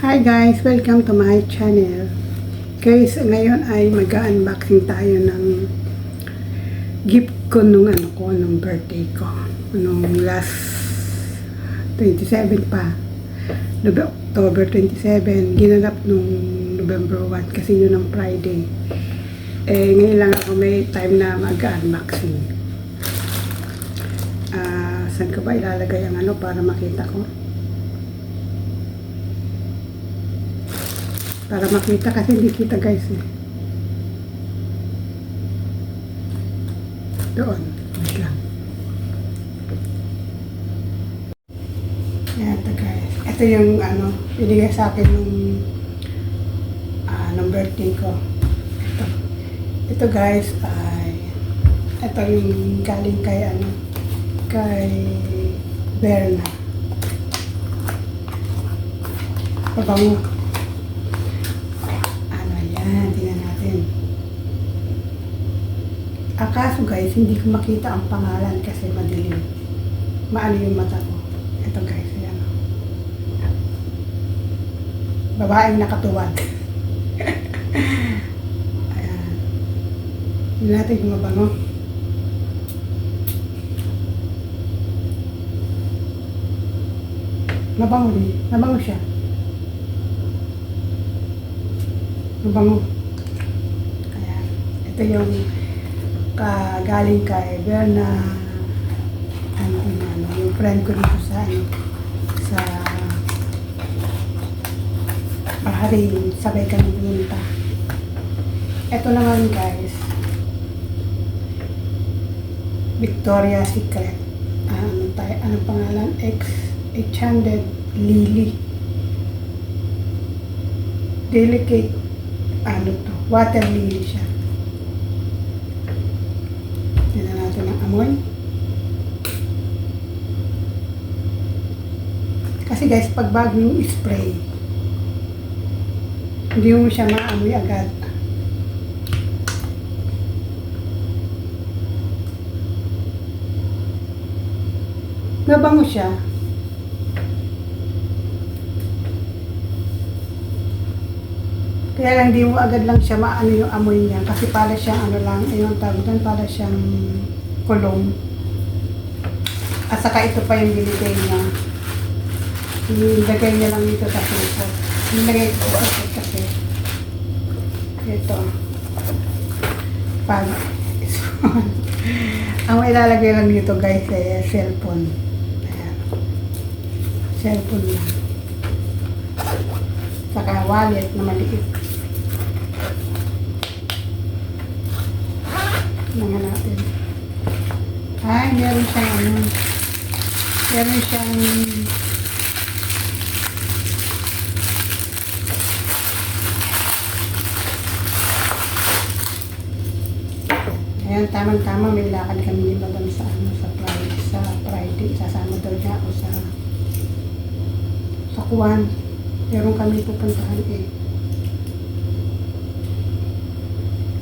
Hi guys! Welcome to my channel. Guys, ngayon ay mag-unboxing tayo ng gift ko nung ano ko, nung birthday ko. Nung last 27 pa. Nobe- October 27. Ginanap nung November 1 kasi yun ang Friday. Eh, ngayon lang ako may time na mag-unboxing. Ah, saan ko ba ilalagay ang ano para makita ko? Para makita kasi hindi kita guys eh. Doon. Wait lang. Yan ito guys. Ito yung ano, binigay sa akin nung ah, nung birthday ko. Ito. Ito guys ay ito yung galing kay ano kay Berna. Pabango. Ano yan? Tingnan natin. Akaso guys, hindi ko makita ang pangalan kasi madilim. Maano yung mata ko. Ito guys, yan. Babaeng nakatuwad. Ayan. Hindi natin yung mabango. Mabango din. Mabango siya. Mabango. Kaya, ito yung kagaling kay Berna ano, ano, ano, yung friend ko dito sa ano, sa Bahrain, sabay kami pumunta. Ito naman guys, Victoria Secret. Ah, ano tayo, anong pangalan? X, Enchanted Lily. Delicate, ano to, water lily siya. Tignan natin ang amoy. Kasi guys, pag bago yung spray, hindi mo siya maamoy agad. Mabango siya. Kaya lang di mo agad lang siya maano yung amoy niya kasi para siyang ano lang, yung tawag doon, para siyang kulong. At saka ito pa yung binigay niya. Nilagay niya lang dito sa puso. Nilagay ko kasi kasi ito. Pag ang ilalagay lang dito guys ay cellphone. Ayan. Cellphone lang. Saka wallet na maliit. Mga natin. Ay, meron siyang ano. Meron siyang Ayan, tamang-tama may lakad kami ni Madam sa ano sa Friday, sa Friday. Sasama daw niya ako sa sa Kuwan. Meron kami pupuntahan eh.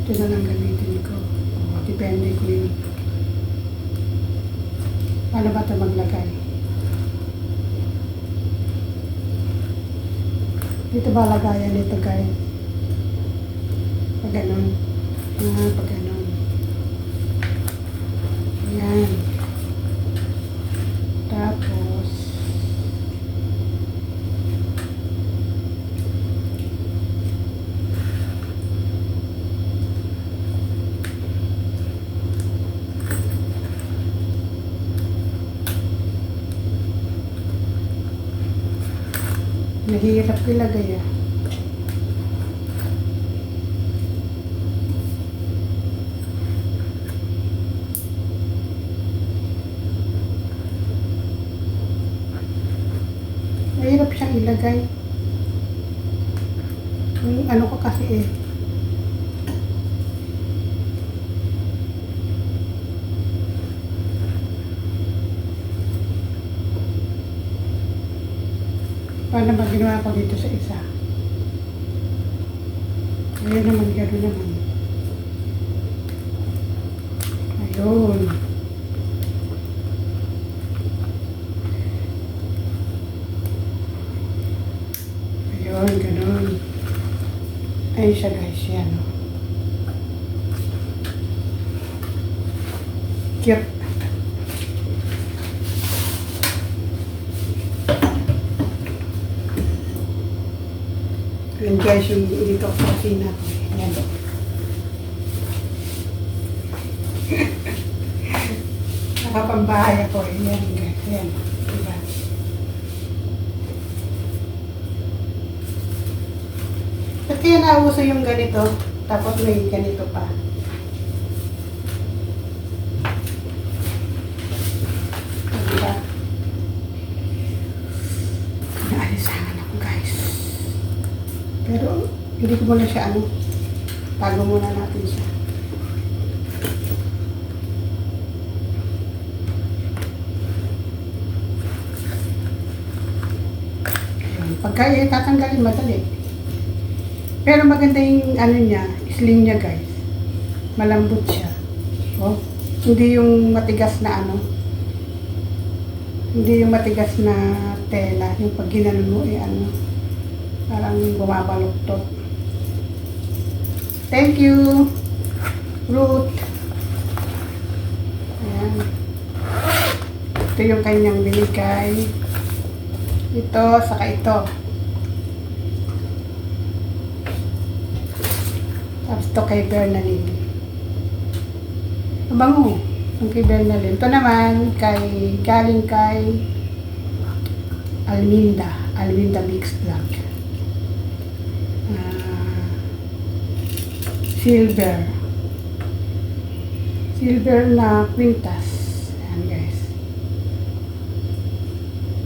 Ito na lang gamitin depende ko yun. Paano ba ito maglagay? Dito ba lagayan nito guys? Pag ganun. Ah, pag ganun. Ayan. Tapos, Nahihirap ilagay ah. Mahirap siyang ilagay. Yung ano ko kasi eh. Paano ba ginawa ko dito sa isa? Ayun naman, gano'n naman. Ayun. Yun, ganun. Ayun siya guys, yan. oh. Cute. Yan guys, yung dito sa kusina ko. Yan. Nakapambahay ako. eh. Yan guys, yan. Diba? Ba't kaya nauso yung ganito? Tapos may ganito pa. Diba? Naalisangan ako guys. Pero hindi ko muna siya ano. Tago muna natin siya. Pagka tatanggalin madali. Pero maganda yung ano niya, sling niya guys. Malambot siya. Oh, hindi yung matigas na ano. Hindi yung matigas na tela. Yung pag ginanon mo eh ano. Parang bumabaluktot. Thank you, Ruth. Ayan. Ito yung kanyang binigay. Ito, saka ito. Tapos ito kay Bernalyn. Mabango. Yung kay Bernalyn. Ito naman, kay, galing kay Alminda. Alminda Mix Vlog. Ah, silver. Silver na quintas. Ayan guys.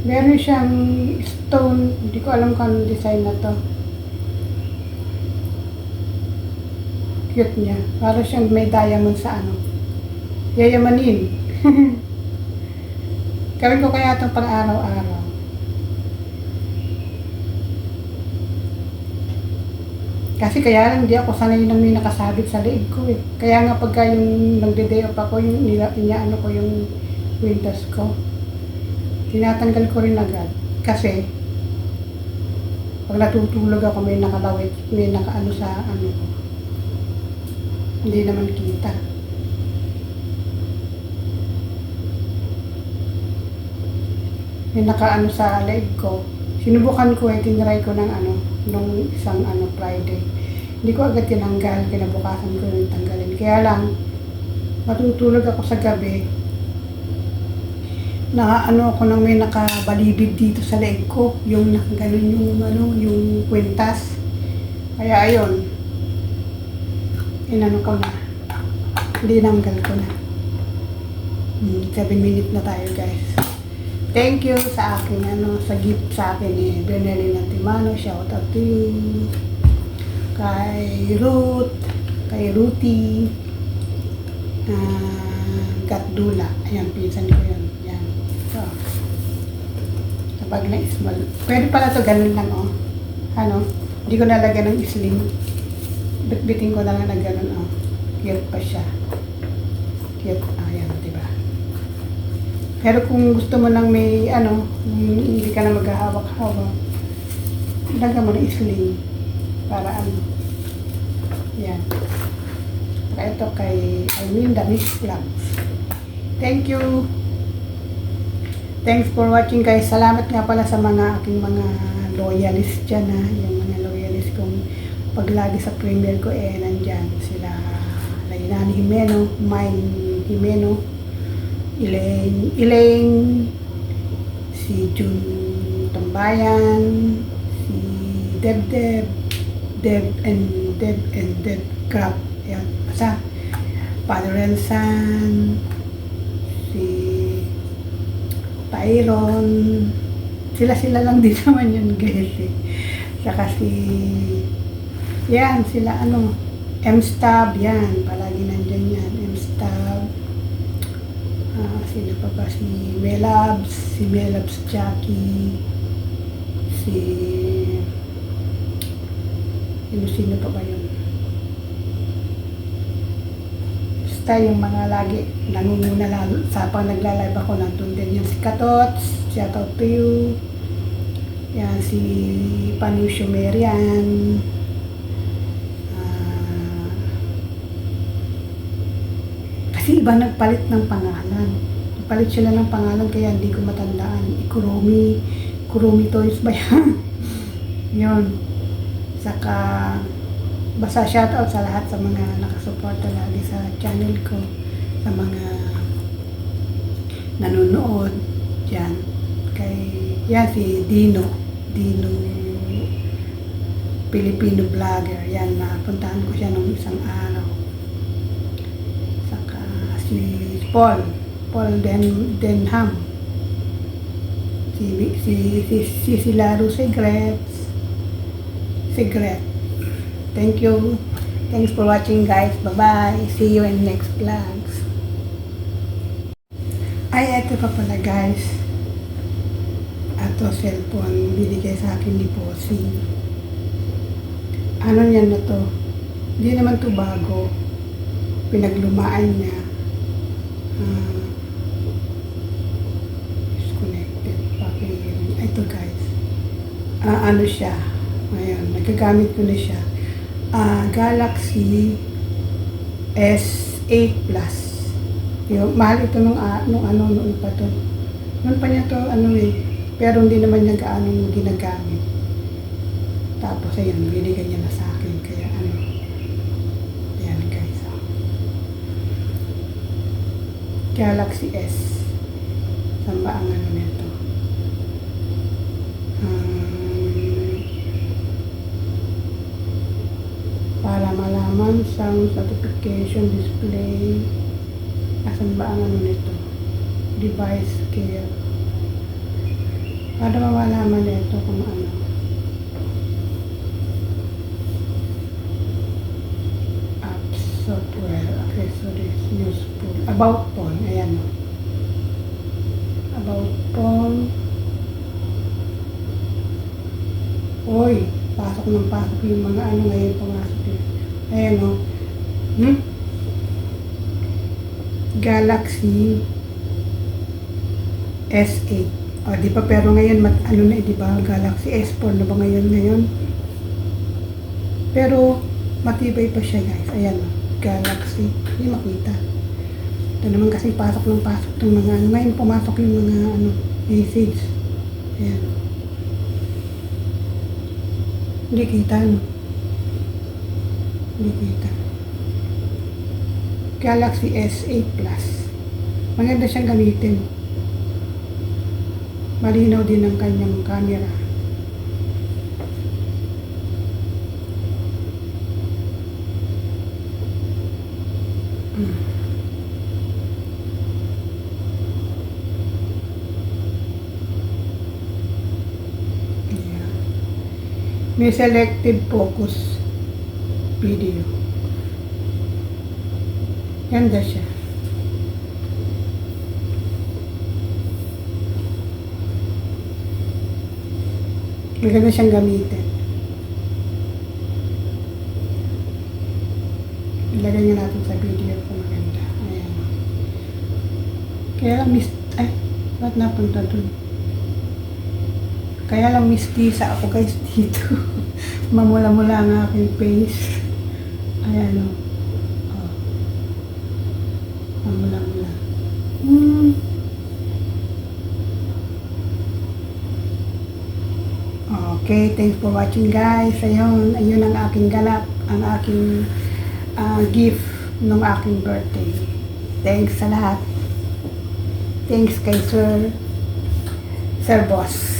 Meron siyang stone. Hindi ko alam kung anong design na to. Cute niya. Para siyang may diamond sa ano. Yayamanin. Gawin ko kaya itong pang Kasi kaya lang hindi ako sanay nang may nakasabit sa leeg ko eh. Kaya nga pagka yung nagde-day off ako, yung nila, ano ko yung windows ko. Tinatanggal ko rin agad. Kasi, pag natutulog ako may nakalawit, may nakaano sa ano ko. Hindi naman kita. May nakaano sa leg ko. Sinubukan ko eh, tinry ko ng ano, nung isang ano, Friday. Hindi ko agad tinanggal, kinabukasan ko yung tanggalin. Kaya lang, matutulog ako sa gabi, na ano ako nang may nakabalibid dito sa leg ko, yung nakaganon yung ano, yung kwintas. Kaya ayun, inano ko na, dinanggal ko na. Hmm, 7 minutes na tayo guys. Thank you sa aking ano, sa gift sa akin ni Bernelly Nantimano. Shout out to you. Kay Ruth, kay Ruthie, uh, Gatdula. Ayan, pinsan ko yun. Yan. So, kapag na small. Pwede pala to ganun lang, oh. Ano? Hindi ko nalagyan ng sling. Bitbitin ko na lang na ganun, oh. Cute pa siya. Cute. Pero kung gusto mo lang may, ano, hindi ka na maghahawak-hawak, lagyan mo ng sling. Para ano. Yan. Saka ito kay Alminda Miss Vlogs. Thank you. Thanks for watching guys. Salamat nga pala sa mga aking mga loyalist dyan ha. Yung mga loyalist kong pag lagi sa premiere ko eh nandyan sila Lainani Jimeno, Mine Jimeno, Elaine, Elaine, si Jun Tambayan, si Deb Deb, Deb and Deb and Deb Crab. Ayan, basta. Father Rensan, si Tyron, sila-sila lang din naman yun guys eh. Saka si, yan, sila ano, M-Stab, yan, palagi nandyan yan, M-Stab, Ah, sino pa ba? Si Melabs, si Melabs Jackie, si... Sino, sino pa ba yun? Basta yung mga lagi nangunguna lalo sa pang naglalive ako nandun din yung si Katots, shout out to you. Yan, si Panusio Merian. Ah, kasi iba nagpalit ng pangalan. Nagpalit sila ng pangalan kaya hindi ko matandaan. Ikurumi. Kurumi Toys ba yan? Yun. Saka, basta shoutout sa lahat sa mga nakasuporta lagi sa channel ko. Sa mga nanonood dyan. Kay, yan si Dino. Dino Filipino vlogger. Yan, napuntahan ko siya nung isang araw. Saka si Paul. Paul Den, Denham. Si, si, si, si, si Laro Secrets. Secret. Thank you. Thanks for watching guys. Bye-bye. See you in next vlogs. Ay, eto pa pala guys. Ato cellphone. Binigay sa akin ni Posing. Ano yan na to? Hindi naman to bago. Pinaglumaan niya. Ah, disconnected. Pakirin. Ito guys. Ah, ano siya? Ayan, nagagamit ko na siya. Ah, Galaxy S8 Plus. Yung, mahal ito nung, ah, nung ano, noon pa to. Noon pa niya to, ano eh. Pero hindi naman niya gaano ginagamit. Tapos ayun, binigay niya na sa akin. Kaya ano, ayan guys. oh. Galaxy S. Saan ba ang ano nito? Um, para malaman sound notification display. Asan ba ang ano nito? Device care para malaman nito kung ano. Apps software accessories useful. About phone ayan. About phone. Oy, pasok ng pasok yung mga ano ngayon pumasok yun. Ayan o. Hmm? Galaxy S8. O, di ba? Pero ngayon, mat, ano na, eh, di ba? Galaxy S4 na ba ngayon ngayon? Pero, matibay pa siya, guys. Ayan o. Galaxy. Hindi makita. Ito naman kasi pasok ng pasok ng mga ano. Ngayon, pumasok yung mga ano, message. Ayan. Hindi kita, no? Hindi. Galaxy S8 Plus. Maganda siyang gamitin. Malinaw din ang kanyang camera. Mm. Yeah. May selective focus video. Ganda siya. Maganda siyang gamitin. Ilagay niyo natin sa video kung maganda. Ayan. Kaya lang mis... Ay, ba't napunta dun? Kaya lang mistisa ako guys dito. Mamula-mula ang aking face. Ayan o. Oh. Mamula-mula. Hmm. Okay, thanks for watching guys. Ayun, ayun ang aking ganap, ang aking ah, gift ng aking birthday. Thanks sa lahat. Thanks kay Sir Sir Boss.